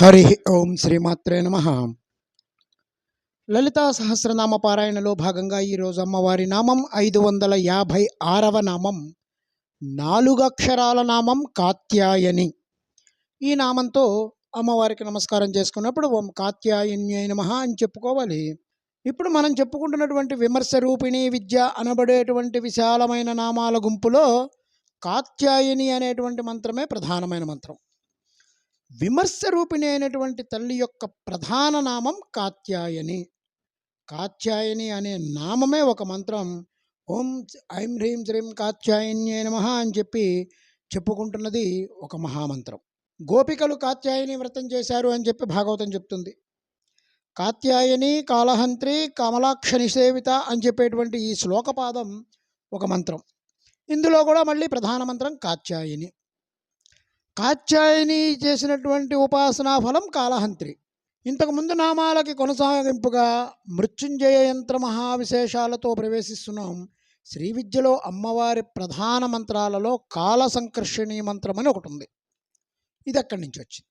హరి ఓం శ్రీమాత్రే నమ. లలితా సహస్రనామ పారాయణలో భాగంగా ఈరోజు అమ్మవారి నామం ఐదు వందల యాభై ఆరవ నామం నాలుగు అక్షరాల నామం కాత్యాయని. ఈ నామంతో అమ్మవారికి నమస్కారం చేసుకున్నప్పుడు ఓం కాత్యాయన్యై నమ అని చెప్పుకోవాలి. ఇప్పుడు మనం చెప్పుకుంటున్నటువంటి విమర్శ రూపిణి విద్య అనబడేటువంటి విశాలమైన నామాల గుంపులో కాత్యాయని అనేటువంటి మంత్రమే ప్రధానమైన మంత్రం. విమర్శ రూపిణి అయినటువంటి తల్లి యొక్క ప్రధాన నామం కాత్యాయని. కాత్యాయని అనే నామమే ఒక మంత్రం. ఓం ఐం హ్రీం శ్రీం కాత్యాయన్యే నమ అని చెప్పి చెప్పుకుంటున్నది ఒక మహామంత్రం. గోపికలు కాత్యాయని వ్రతం చేశారు అని చెప్పి భాగవతం చెప్తుంది. కాత్యాయని కాళహంత్రి కమలాక్ష నిషేవిత అని చెప్పేటువంటి ఈ శ్లోకపాదం ఒక మంత్రం. ఇందులో కూడా మళ్ళీ ప్రధాన మంత్రం కాత్యాయని. కాత్యాయని చేసినటువంటి ఉపాసనా ఫలం కాలహంత్రి ఇంతకుముందు నామాలకి కొనసాగింపుగా మృత్యుంజయ యంత్ర మహావిశేషాలతో ప్రవేశిస్తున్నాం. శ్రీ విద్యలో అమ్మవారి ప్రధాన మంత్రాలలో కాల సంకర్షణీ మంత్రం అని ఒకటి ఉంది. ఇది అక్కడి నుంచి వచ్చింది?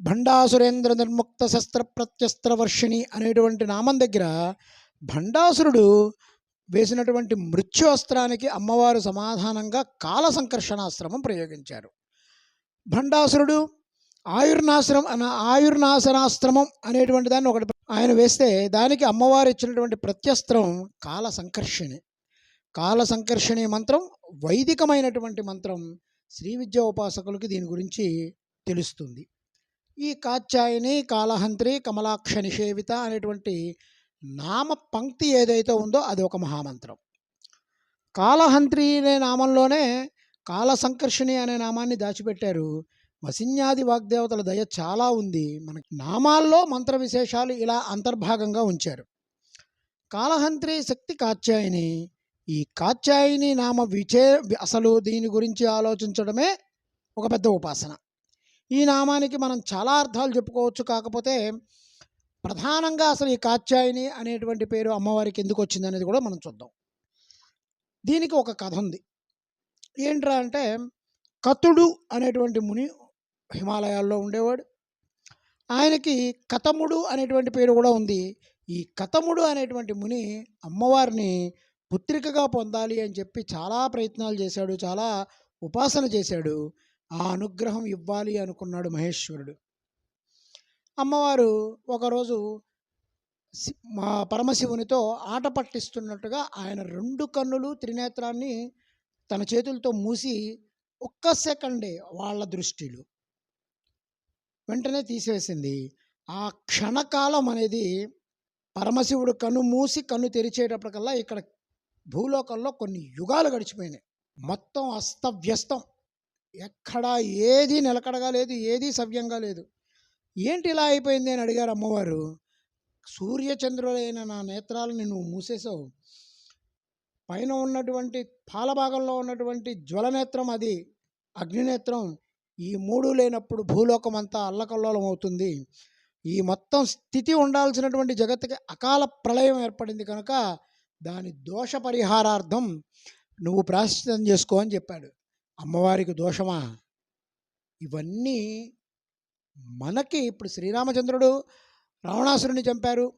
భండాసురేంద్ర నిర్ముక్త శస్త్ర ప్రత్యస్త్ర వర్షిణి అనేటువంటి నామం దగ్గర భండాసురుడు వేసినటువంటి మృత్యు అస్త్రానికి అమ్మవారు సమాధానంగా కాల సంకర్షణాశ్రమం ప్రయోగించారు. భండాసురుడు ఆయుర్నాశ్రం అన ఆయుర్నాశనాశ్రమం అనేటువంటి దాన్ని ఒకటి ఆయన వేస్తే దానికి అమ్మవారు ఇచ్చినటువంటి ప్రత్యస్త్రం కాల సంకర్షణి కాల సంకర్షణి మంత్రం వైదికమైనటువంటి మంత్రం శ్రీ విద్యా ఉపాసకులకి దీని గురించి తెలుస్తుంది. ఈ కాత్యాయని కాలహంత్రి కమలాక్ష నిషేవిత అనేటువంటి నామ పంక్తి ఏదైతే ఉందో అది ఒక మహామంత్రం. కాలహంత్రి అనే నామంలోనే కాల సంకర్షణి అనే నామాన్ని దాచిపెట్టారు. వసిన్యాది వాగ్దేవతల దయ చాలా ఉంది. మన నామాల్లో మంత్ర విశేషాలు ఇలా అంతర్భాగంగా ఉంచారు. కాలహంత్రి శక్తి కాత్యాయని ఈ కాత్యాయని నామ విచే అసలు దీని గురించి ఆలోచించడమే ఒక పెద్ద ఉపాసన. ఈ నామానికి మనం చాలా అర్థాలు చెప్పుకోవచ్చు. కాకపోతే ప్రధానంగా అసలు ఈ కాత్యాయని అనేటువంటి పేరు అమ్మవారికి ఎందుకు వచ్చింది అనేది కూడా మనం చూద్దాం. దీనికి ఒక కథ ఉంది. ఏంట్రా అంటే కతుడు అనేటువంటి ముని హిమాలయాల్లో ఉండేవాడు. ఆయనకి కతముడు అనేటువంటి పేరు కూడా ఉంది. ఈ కతముడు అనేటువంటి ముని అమ్మవారిని పుత్రికగా పొందాలి అని చెప్పి చాలా ప్రయత్నాలు చేశాడు. చాలా ఉపాసన చేశాడు. ఆ అనుగ్రహం ఇవ్వాలి అనుకున్నాడు మహేశ్వరుడు. అమ్మవారు ఒకరోజు మా పరమశివునితో ఆట పట్టిస్తున్నట్టుగా ఆయన రెండు కన్నులు త్రినేత్రాన్ని తన చేతులతో మూసి ఒక్క సెకండే వాళ్ళ దృష్టిలో వెంటనే తీసివేసింది ఆ క్షణకాలం అనేది పరమశివుడు కన్ను మూసి కన్ను తెరిచేటప్పటికల్లా ఇక్కడ భూలోకంలో కొన్ని యుగాలు గడిచిపోయినాయి. మొత్తం అస్తవ్యస్తం. ఎక్కడా ఏది నిలకడగా లేదు ఏది సవ్యంగా లేదు. ఏంటి ఇలా అయిపోయింది అని అడిగారు అమ్మవారు. సూర్యచంద్రులైన నా నేత్రాలను నువ్వు మూసేసావు పైన ఉన్నటువంటి పాలభాగంలో ఉన్నటువంటి జ్వలనేత్రం అది అగ్నినేత్రం ఈ మూడు లేనప్పుడు భూలోకం అంతా అల్లకల్లోలం అవుతుంది ఈ మొత్తం స్థితి ఉండాల్సినటువంటి జగత్తుకి అకాల ప్రళయం ఏర్పడింది కనుక దాని దోష పరిహారార్థం నువ్వు ప్రాశ్చితం చేసుకో అని చెప్పాడు. అమ్మవారికి దోషమా? ఇవన్నీ మనకి ఇప్పుడు శ్రీరామచంద్రుడు రావణాసురుని చంపారు.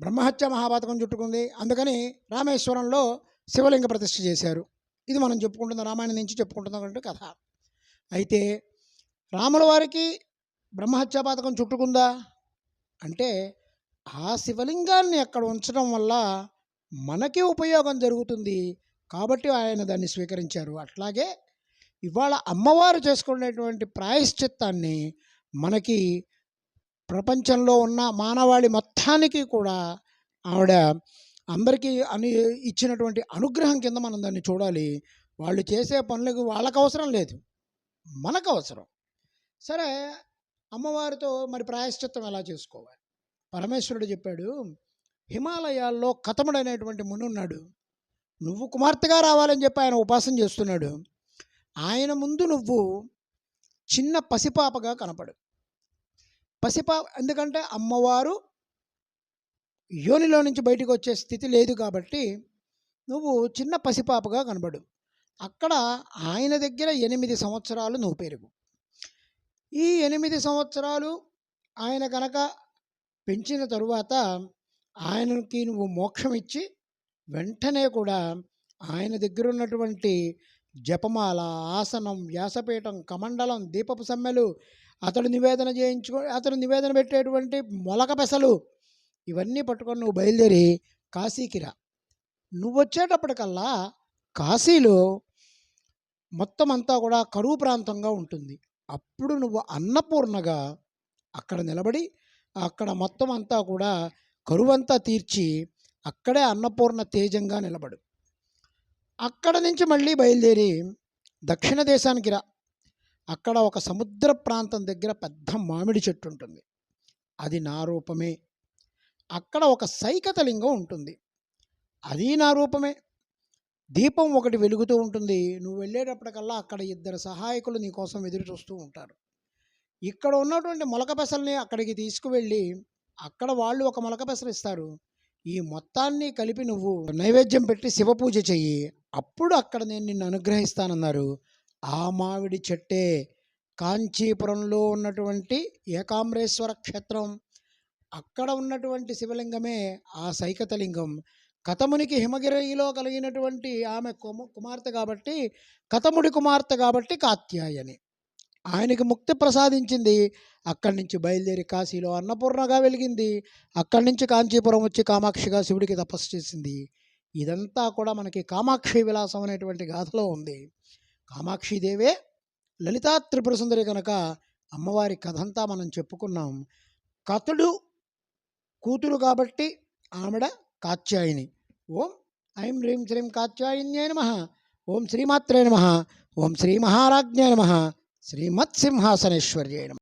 బ్రహ్మహత్య మహాపాతకం చుట్టుకుంది. అందుకని రామేశ్వరంలో శివలింగ ప్రతిష్ఠ చేశారు. ఇది మనం చెప్పుకుంటున్న రామాయణం నుంచి చెప్పుకుంటున్నటువంటి కథ. అయితే రాముల వారికి బ్రహ్మహత్య పాతకం చుట్టుకుందా? అంటే ఆ శివలింగాన్ని అక్కడ ఉంచడం వల్ల మనకి ఉపయోగం జరుగుతుంది. కాబట్టి ఆయన దాన్ని స్వీకరించారు. అట్లాగే ఇవాళ అమ్మవారు చేసుకునేటువంటి ప్రాయశ్చిత్తాన్ని మనకి ప్రపంచంలో ఉన్న మానవాళి మొత్తానికి కూడా ఆవిడ అందరికీ అని ఇచ్చినటువంటి అనుగ్రహం కింద మనం దాన్ని చూడాలి. వాళ్ళు చేసే పనులకు వాళ్ళకు అవసరం లేదు. మనకు అవసరం. సరే అమ్మవారితో మరి ప్రాయశ్చిత్తం ఎలా చేసుకోవాలి? పరమేశ్వరుడు చెప్పాడు హిమాలయాల్లో కథముడు అనేటువంటి మునున్నాడు. నువ్వు కుమార్తెగా రావాలని చెప్పి ఆయన ఉపాసన చేస్తున్నాడు. ఆయన ముందు నువ్వు చిన్న పసిపాపగా కనపడు. పసిపా ఎందుకంటే అమ్మవారు యోనిలో నుంచి బయటికి వచ్చే స్థితి లేదు కాబట్టి నువ్వు చిన్న పసిపాపగా కనబడు. అక్కడ ఆయన దగ్గర ఎనిమిది సంవత్సరాలు నువ్వు పెరుగు. ఈ ఎనిమిది సంవత్సరాలు ఆయన కనుక పెంచిన తరువాత ఆయనకి నువ్వు మోక్షం ఇచ్చి వెంటనే కూడా ఆయన దగ్గర ఉన్నటువంటి జపమాల, ఆసనం, వ్యాసపీఠం, కమండలం, దీపపు సమ్మెలు, అతడు నివేదన చేయించుకో అతడు నివేదన పెట్టేటువంటి మొలక పెసలు ఇవన్నీ పట్టుకొని నువ్వు బయలుదేరి కాశీకి రా. నువ్వొచ్చేటప్పటికల్లా కాశీలో మొత్తం అంతా కూడా కరువు ప్రాంతంగా ఉంటుంది. అప్పుడు నువ్వు అన్నపూర్ణగా అక్కడ నిలబడి, అక్కడ మొత్తం అంతా కూడా కరువంతా తీర్చి, అక్కడే అన్నపూర్ణ తేజంగా నిలబడు. అక్కడ నుంచి మళ్ళీ బయలుదేరి దక్షిణ దేశానికి రా. అక్కడ ఒక సముద్ర ప్రాంతం దగ్గర పెద్ద మామిడి చెట్టు ఉంటుంది. అది నా రూపమే. అక్కడ ఒక సైకతలింగం ఉంటుంది. అది నా రూపమే. దీపం ఒకటి వెలుగుతూ ఉంటుంది. నువ్వు వెళ్ళేటప్పటికల్లా అక్కడ ఇద్దరు సహాయకులు నీ కోసం ఎదురు చూస్తూ ఉంటారు. ఇక్కడ ఉన్నటువంటి మొలక పెసల్ని అక్కడికి తీసుకువెళ్ళి, అక్కడ వాళ్ళు ఒక మొలక పెసరు ఇస్తారు. ఈ మొత్తాన్ని కలిపి నువ్వు నైవేద్యం పెట్టి శివపూజ చెయ్యి. అప్పుడు అక్కడ నేను నిన్ను అనుగ్రహిస్తానన్నారు. ఆ మామిడి చెట్టే కాంచీపురంలో ఉన్నటువంటి ఏకాంబరేశ్వర క్షేత్రం. అక్కడ ఉన్నటువంటి శివలింగమే ఆ సైకతలింగం కథమునికి హిమగిరిలో కలిగినటువంటి ఆమె కుమ కుమార్తె కాబట్టి, కథముడి కుమార్తె కాబట్టి కాత్యాయని. ఆయనకి ముక్తి ప్రసాదించింది. అక్కడి నుంచి బయలుదేరి కాశీలో అన్నపూర్ణగా వెలిగింది. అక్కడి నుంచి కాంచీపురం వచ్చి కామాక్షిగా శివుడికి తపస్సు చేసింది. ఇదంతా కూడా మనకి కామాక్షి విలాసం అనేటువంటి గాథలో ఉంది. కామాక్షిదేవే లలితా త్రిపుర సుందరి కనుక అమ్మవారి కథంతా మనం చెప్పుకున్నాం. కతుడు కూతురు కాబట్టి ఆమెడ కాత్యాయిని ఓం ఐం హ్రీం శ్రీం కాత్యాయిన్యే నమః. ఓం శ్రీమాత్రే నమః. ఓం శ్రీ మహారాజ్ఞే నమః. శ్రీమత్సింహాసనేశ్వర్యే నమ